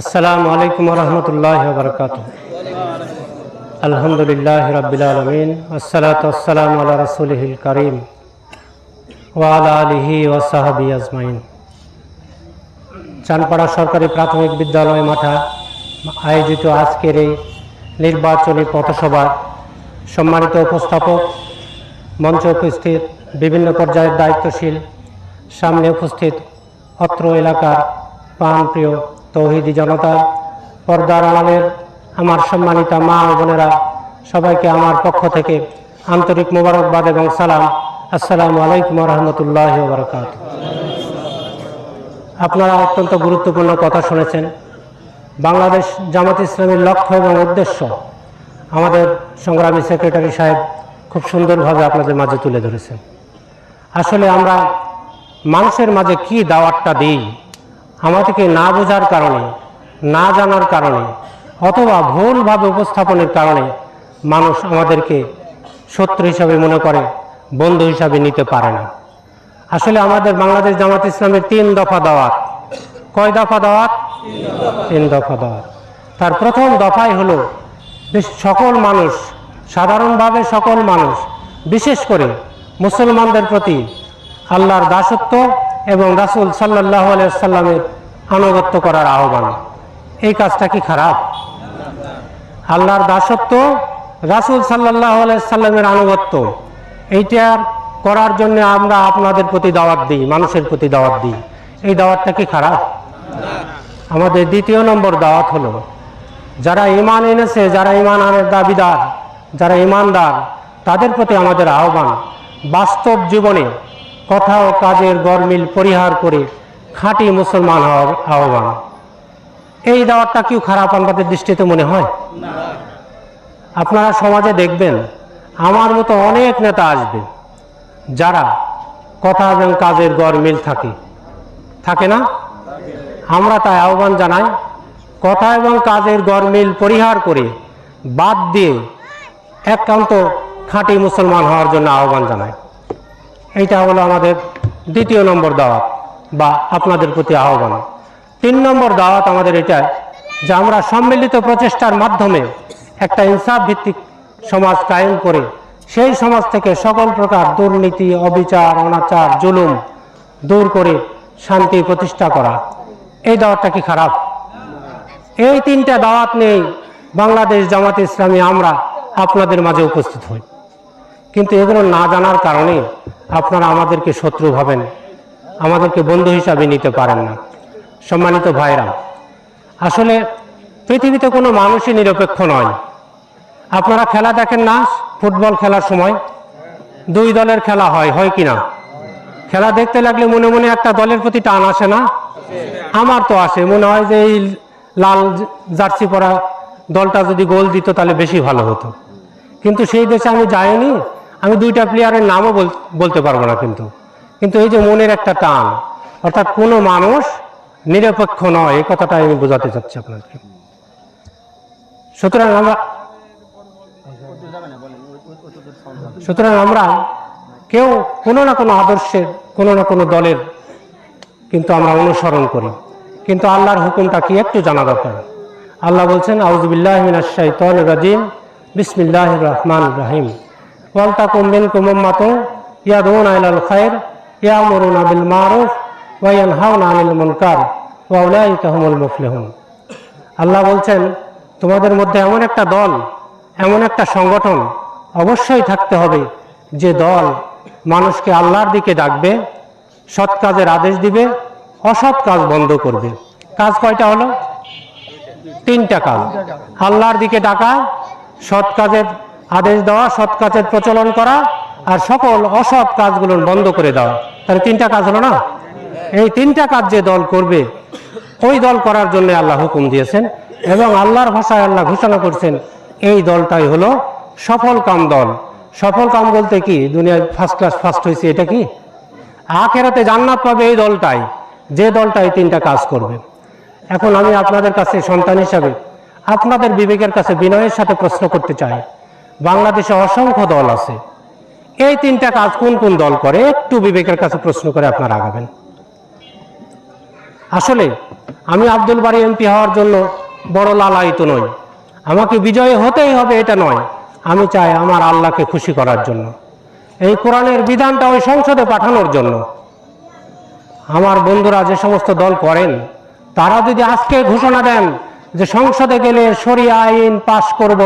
আসসালামু আলাইকুম রহমতুল্লাহ বরকাত আলহামদুলিল্লাহ রবিল আলমিন, আসসালাত আসসালাম আল্লাহ রসুলহিল করিম ওয়ালা আলিহি ওসাহাবি আজমাইন। চানপাড়া সরকারি প্রাথমিক বিদ্যালয় মাঠা আয়োজিত আজকের এই নির্বাচনী পথসভার সম্মানিত উপস্থাপক, মঞ্চ উপস্থিত বিভিন্ন পর্যায়ের দায়িত্বশীল, সামনে উপস্থিত অত্র এলাকার প্রাণপ্রিয় তৌহিদি জনতা, পর্দার আড়ালের আমার সম্মানিতা মা ও বোনেরা, সবাইকে আমার পক্ষ থেকে আন্তরিক মোবারকবাদ এবং সালাম। আসসালামু আলাইকুম রহমতুল্লাহ বরকাত আপনারা অত্যন্ত গুরুত্বপূর্ণ কথা শুনেছেন। বাংলাদেশ জামাত ইসলামের লক্ষ্য এবং উদ্দেশ্য আমাদের সংগ্রামী সেক্রেটারি সাহেব খুব সুন্দরভাবে আপনাদের মাঝে তুলে ধরেছেন। আসলে আমরা মানুষের মাঝে কি দাওয়াতটা দিই আমাদেরকে না বোঝার কারণে, না জানার কারণে, অথবা ভুলভাবে উপস্থাপনের কারণে মানুষ আমাদেরকে শত্রু হিসাবে মনে করে, বন্ধু হিসাবে নিতে পারে না। আসলে আমাদের বাংলাদেশ জামাত ইসলামের তিন দফা দাওয়াত। কয় দফা দাওয়াত? তিন দফা দাওয়াত। তার প্রথম দফাই হলো সকল মানুষ, সাধারণভাবে সকল মানুষ, বিশেষ করে মুসলমানদের প্রতি আল্লাহর দাসত্ব এবং রাসুল সাল্লাহ আলিয়া সাল্লামের আনুগত্য করার আহ্বান। এই কাজটা কি খারাপ? আল্লাহর দাসত্ব রাসুল সাল্লাহ সাল্লামের আনুগত্য। এইটার করার জন্য আমরা আপনাদের প্রতি দাওয়াত দিই, মানুষের প্রতি দাওয়াত দিই। এই দাওয়াতটা কি খারাপ? আমাদের দ্বিতীয় নম্বর দাওয়াত হলো, যারা ইমান এনেছে, যারা ইমান আনের দাবিদার, যারা ইমানদার তাদের প্রতি আমাদের আহ্বান, বাস্তব জীবনে কথা ও কাজের গরমিল পরিহার করে খাঁটি মুসলমান হওয়ার আহ্বান। এই দাওয়াতটা কেউ খারাপ আমাদের দৃষ্টিতে মনে হয়? আপনারা সমাজে দেখবেন, আমার মতো অনেক নেতা আসবে, যারা কথা এবং কাজের গড় মিল থাকে। থাকে না? আমরা তাই আহ্বান জানাই, কথা এবং কাজের গরমিল পরিহার করে বাদ দিয়ে একান্ত খাঁটি মুসলমান হওয়ার জন্য আহ্বান জানাই। এইটা হলো আমাদের দ্বিতীয় নম্বর দাওয়াত। বা আপনাদের প্রতি আহ্বান। তিন নম্বর দাওয়াত আমাদের এটা যে আমরা সম্মিলিত প্রচেষ্টার মাধ্যমে একটা ইনসাফ ভিত্তিক সমাজ কায়েম করে, সেই সমাজ থেকে সকল প্রকার দুর্নীতি, অবিচার, অনাচার, জুলুম দূর করে শান্তি প্রতিষ্ঠা করা। এই দাওয়াতটা কি খারাপ? এই তিনটা দাওয়াত নেই বাংলাদেশ জামাত ইসলামী আমরা আপনাদের মাঝে উপস্থিত হই। কিন্তু এগুলো না জানার কারণে আপনারা আমাদেরকে শত্রু ভাবেন। আমাদেরকে বন্ধু হিসাবে নিতে পারেন না। সম্মানিত ভাইরা, আসলে পৃথিবীতে কোনো মানুষই নিরপেক্ষ নয়। আপনারা খেলা দেখেন না, ফুটবল খেলার সময়? দুই দলের খেলা হয় হয় কি না? খেলা দেখতে লাগলে মনে মনে একটা দলের প্রতি টান আসে না? আমার তো আসে, মনে হয় যে এই লাল জার্সি পরা দলটা যদি গোল দিত তাহলে বেশি ভালো হতো। কিন্তু সেই দেশে আমি যাইনি, আমি দুইটা প্লেয়ারের নামও বল- বলতে পারব না কিন্তু। কিন্তু এই যে মনের একটা টান, অর্থাৎ কোনো মানুষ নিরপেক্ষ নয়, এই কথাটা আমি বোঝাতে চাচ্ছি আপনাদেরকে। সুতরাং আমরা সুতরাং আমরা কেউ কোনো না কোনো আদর্শের, কোনো না কোনো দলের কিন্তু আমরা অনুসরণ করি। কিন্তু আল্লাহর হুকুমটা কি একটু জানা দরকার। আল্লাহ বলছেন আউজবিল্লাহ মিনাশাইতান রাজিম বিসমিল্লাহ রহমান রাহিম। ওয়ালতা কুম্বিন কুমম্মাত ইয়াদুন আইলাল খায়ের ইয়ামুরুন আবিল মারুফ ওয়াইয়ান হাউন আনিল মুনকার মুফলিহুন। আল্লাহ বলছেন, তোমাদের মধ্যে এমন একটা দল, এমন একটা সংগঠন অবশ্যই থাকতে হবে যে দল মানুষকে আল্লাহর দিকে ডাকবে, সৎ কাজের আদেশ দিবে, অসৎ কাজ বন্ধ করবে। কাজ কয়টা হলো? তিনটা কাজ। আল্লাহর দিকে ডাকা, সৎ কাজের আদেশ দেওয়া, সৎ কাজের প্রচলন করা আর সকল অসৎ কাজগুলো বন্ধ করে দাও। তাহলে তিনটা কাজ হলো না? এই তিনটা কাজ যে দল করবে, ওই দল করার জন্য আল্লাহ হুকুম দিয়েছেন এবং আল্লাহর ভাষায় আল্লাহ ঘোষণা করছেন, এই দলটাই হলো সফল কাম দল। সফল কাম বলতে কি? দুনিয়ায় ফার্স্ট ক্লাস ফার্স্ট হয়েছে এটা কি? আখেরাতে জান্নাত পাবে এই দলটাই, যে দলটা এই তিনটা কাজ করবে। এখন আমি আপনাদের কাছে সন্তান হিসাবে, আপনাদের বিবেকের কাছে বিনয়ের সাথে প্রশ্ন করতে চাই। বাংলাদেশে অসংখ্য দল আছে এই তিনটা কাজ কোন কোন দল করে? একটু বিবেকের কাছে প্রশ্ন করে আপনারা আগাবেন। আসলে আমি আব্দুল বাড়ি এমপি হওয়ার জন্য বড় লালায়িত নই। আমাকে বিজয়ী হতেই হবে এটা নয়। আমি চাই আমার আল্লাহকে খুশি করার জন্য। এই কোরআনের বিধানটা ওই সংসদে পাঠানোর জন্য। আমার বন্ধুরা যে সমস্ত দল করেন, তারা যদি আজকে ঘোষণা দেন যে সংসদে গেলে সরিয়া আইন পাশ করব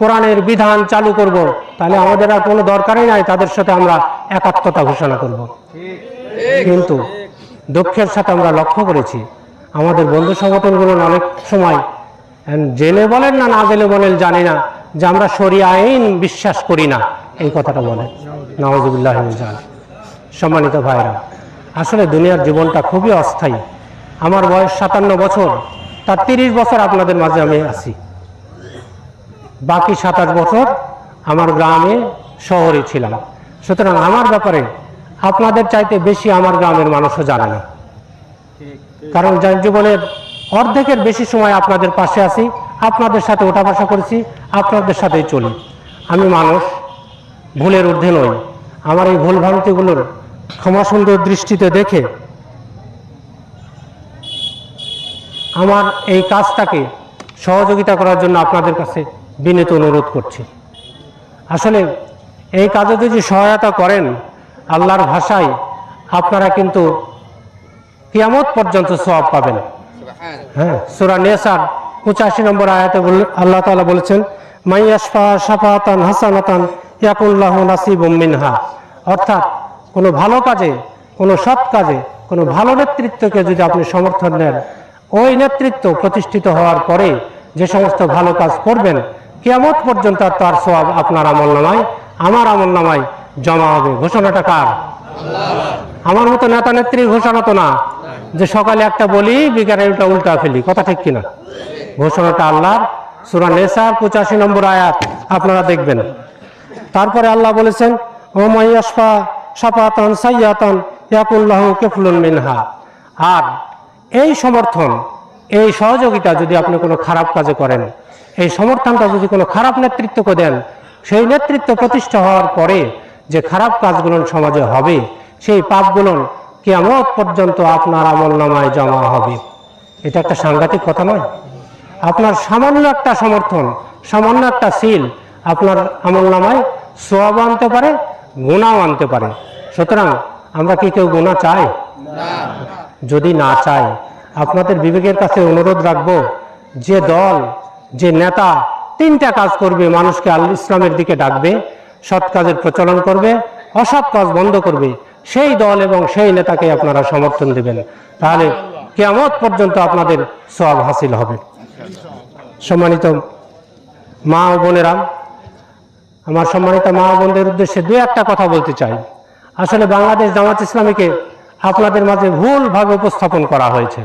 কোরআনের বিধান চালু করব। তাহলে আমাদের আর কোনো দরকারই নাই, তাদের সাথে আমরা একাত্মতা ঘোষণা করব। কিন্তু দুঃখের সাথে আমরা লক্ষ্য করেছি, আমাদের বন্ধু সংগঠনগুলো অনেক সময় জেলে বলেন না না জেনে বলেন জানি না, যে আমরা সরিয়া আইন বিশ্বাস করি না, এই কথাটা বলেন নওয়াজুবিল্লাহ সম্মানিত ভাইরা, আসলে দুনিয়ার জীবনটা খুবই অস্থায়ী। আমার বয়স সাতান্ন বছর, তার তিরিশ বছর আপনাদের মাঝে আমি আছি। বাকি সাতাশ বছর আমার গ্রামে শহরে ছিলাম। সুতরাং আমার ব্যাপারে আপনাদের চাইতে বেশি আমার গ্রামের মানুষও জানে না। কারণ জীবনের অর্ধেকের বেশি সময় আপনাদের পাশে আছি, আপনাদের সাথে ওঠা বসা করেছি, আপনাদের সাথেই চলি। আমি মানুষ, ভুলের ঊর্ধ্বে নই। আমার এই ভুল ভ্রান্তিগুলোর ক্ষমা সুন্দর দৃষ্টিতে দেখে আমার এই কাজটাকে সহযোগিতা করার জন্য আপনাদের কাছে বিনীত অনুরোধ করছি। আসলে এই কাজে যদি সহায়তা করেন, আল্লাহর ভাষায় আপনারা কিন্তু কিয়ামত পর্যন্ত সওয়াব পাবেন। হ্যাঁ সুরা নেসার পঁচাশি নম্বর আয়াতে আল্লাহ তাআলা বলেছেন মাইয়াশফা শাফাতান হাসানাতান ইয়াকুল্লাহ নাসিব মিনহা। অর্থাৎ কোনো ভালো কাজে, কোনো সৎ কাজে, কোনো ভালো নেতৃত্বকে যদি আপনি সমর্থন নেন ওই নেতৃত্ব প্রতিষ্ঠিত হওয়ার পরে যে সমস্ত ভালো কাজ করবেন কিয়ামত পর্যন্ত তার সব আপনার আমল নামায়, আমার আমল নামায় জমা হবে ঘোষণাটা কার? আমার মতো নেতা নেত্রীর ঘোষণা তো না, যে সকালে একটা বলি, বিকালে উল্টা উল্টা ফেলি, কথা ঠিক কিনা? ঘোষণাটা আল্লাহর, সুরা নেসার পঁচাশি নম্বর আয়াত, আপনারা দেখবেন। তারপরে আল্লাহ বলেছেন, ও মাইয়াসফা সাপাতান সাইয়াতান ইয়াকুল্লাহ কেফুলুন মিনহা। আর এই সমর্থন, এই সহযোগিতা যদি আপনি কোনো খারাপ কাজে করেন এই সমর্থনটা যদি কোনো খারাপ নেতৃত্বকে দেন সেই নেতৃত্ব প্রতিষ্ঠা হওয়ার পরে যে খারাপ কাজগুলো সমাজে হবে সেই পাপগুলো কেমন পর্যন্ত আপনার আমল নামায় জমা হবে। এটা একটা সাংঘাতিক কথা নয়। আপনার সামান্য একটা সমর্থন সামান্য একটা সিল আপনার আমল নামায় সোয়াব আনতে পারে গুণাও আনতে পারে। সুতরাং আমরা কি কেউ গুণা চাই? যদি না চাই আপনাদের বিবেকের কাছে অনুরোধ রাখব যে দল যে নেতা তিনটা কাজ করবে, মানুষকে আল ইসলামের দিকে ডাকবে, সৎ কাজের প্রচলন করবে, অসৎ কাজ বন্ধ করবে, সেই দল এবং সেই নেতাকে আপনারা সমর্থন দেবেন। তাহলে কেয়ামত পর্যন্ত আপনাদের সব হাসিল হবে। সম্মানিত মা ও বোনেরা, আমার সম্মানিত মা ও বোনদের উদ্দেশ্যে দু একটা কথা বলতে চাই। আসলে বাংলাদেশ জামাত ইসলামীকে আপনাদের মাঝে ভুলভাবে উপস্থাপন করা হয়েছে।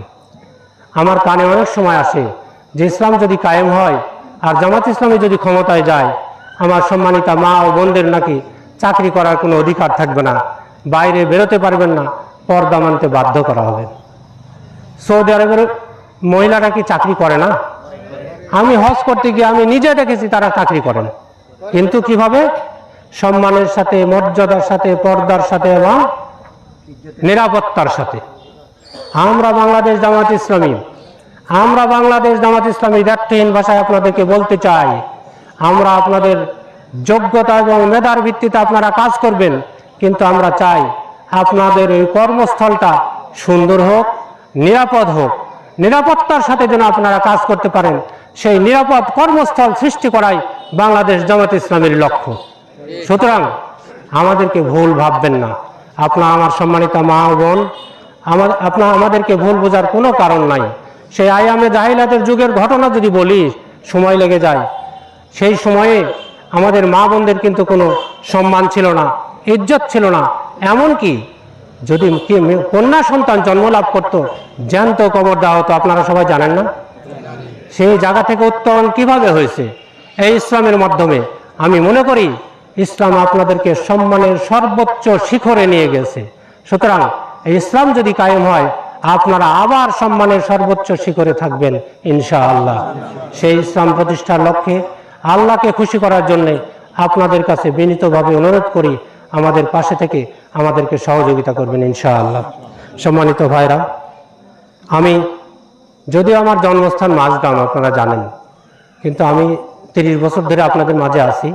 আমার কানে অনেক সময় আসে যে ইসলাম যদি কায়েম হয় আর জামাত ইসলামী যদি ক্ষমতায় যায়, আমার সম্মানিতা মা ও বোনদের নাকি চাকরি করার কোনো অধিকার থাকবে না। বাইরে বেরোতে পারবেন না, পর্দা মানতে বাধ্য করা হবে। সৌদি আরবের মহিলারা কি চাকরি করে না? আমি হজ করতে গিয়ে আমি নিজে দেখেছি তারা চাকরি করেন। কিন্তু কীভাবে? সম্মানের সাথে, মর্যাদার সাথে, পর্দার সাথে এবং নিরাপত্তার সাথে। আমরা বাংলাদেশ জামাত ইসলামী আমরা বাংলাদেশ জামাত ইসলামী ব্যর্থহীন ভাষায় আপনাদেরকে বলতে চাই, আমরা আপনাদের যোগ্যতা এবং মেধার ভিত্তিতে আপনারা কাজ করবেন, কিন্তু আমরা চাই আপনাদের ওই কর্মস্থলটা সুন্দর হোক, নিরাপদ হোক। নিরাপত্তার সাথে যেন আপনারা কাজ করতে পারেন, সেই নিরাপদ কর্মস্থল সৃষ্টি করাই বাংলাদেশ জামাত ইসলামের লক্ষ্য। সুতরাং আমাদেরকে ভুল ভাববেন না। আপনার আমার সম্মানিত মা বোন আমার আপনার আমাদেরকে ভুল বোঝার কোনো কারণ নাই। সেই আয়ামে জাহিলাতের যুগের ঘটনা যদি বলি সময় লেগে যায়। সেই সময়ে আমাদের মা বোনদের কিন্তু কোনো সম্মান ছিল না, ইজ্জত ছিল না। এমনকি যদি কি মে- কন্যা সন্তান জন্ম লাভ করতো, জ্যান্ত কবর দেওয়া হতো, আপনারা সবাই জানেন না? সেই জায়গা থেকে উত্তরণ কীভাবে হয়েছে? এই ইসলামের মাধ্যমে। আমি মনে করি, ইসলাম আপনাদেরকে সম্মানের সর্বোচ্চ শিখরে নিয়ে গেছে। সুতরাং ইসলাম যদি কায়েম হয় আপনারা আবার সম্মানের সর্বোচ্চ শিখরে থাকবেন, ইনশাআল্লাহ। সেই ইসলাম প্রতিষ্ঠার লক্ষ্যে আল্লাহকে খুশি করার জন্যে আপনাদের কাছে বিনীতভাবে অনুরোধ করি, আমাদের পাশে থেকে আমাদেরকে সহযোগিতা করবেন, ইনশাআল্লাহ। সম্মানিত ভাইরা, আমি যদিও আমার জন্মস্থান মাঝগ্রাম আপনারা জানেন, কিন্তু আমি তিরিশ বছর ধরে আপনাদের মাঝে আছি।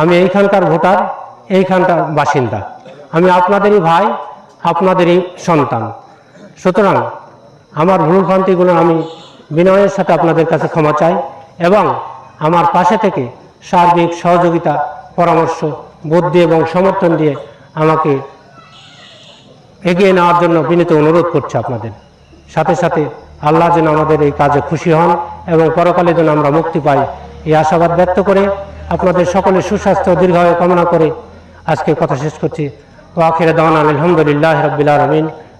আমি এইখানকার ভোটার, এইখানকার বাসিন্দা। আমি আপনাদেরই ভাই, আপনাদেরই সন্তান। সুতরাং আমার ভুলভ্রান্তিগুলো আমি বিনয়ের সাথে আপনাদের কাছে ক্ষমা চাই এবং আমার পাশে থেকে সার্বিক সহযোগিতা, পরামর্শ, বুদ্ধি এবং সমর্থন দিয়ে আমাকে এগিয়ে নেওয়ার জন্য বিনীত অনুরোধ করছি আপনাদের। সাথে সাথে আল্লাহ যেন আমাদের এই কাজে খুশি হন এবং পরকালে যেন আমরা মুক্তি পাই, এই আশাবাদ ব্যক্ত করে আপনাদের সকলের সুস্বাস্থ্য দীর্ঘায়ু কামনা করে আজকে কথা শেষ করছি। ওয়াখির দাওয়ান আলহামদুলিল্লাহ রবিল আলমিন।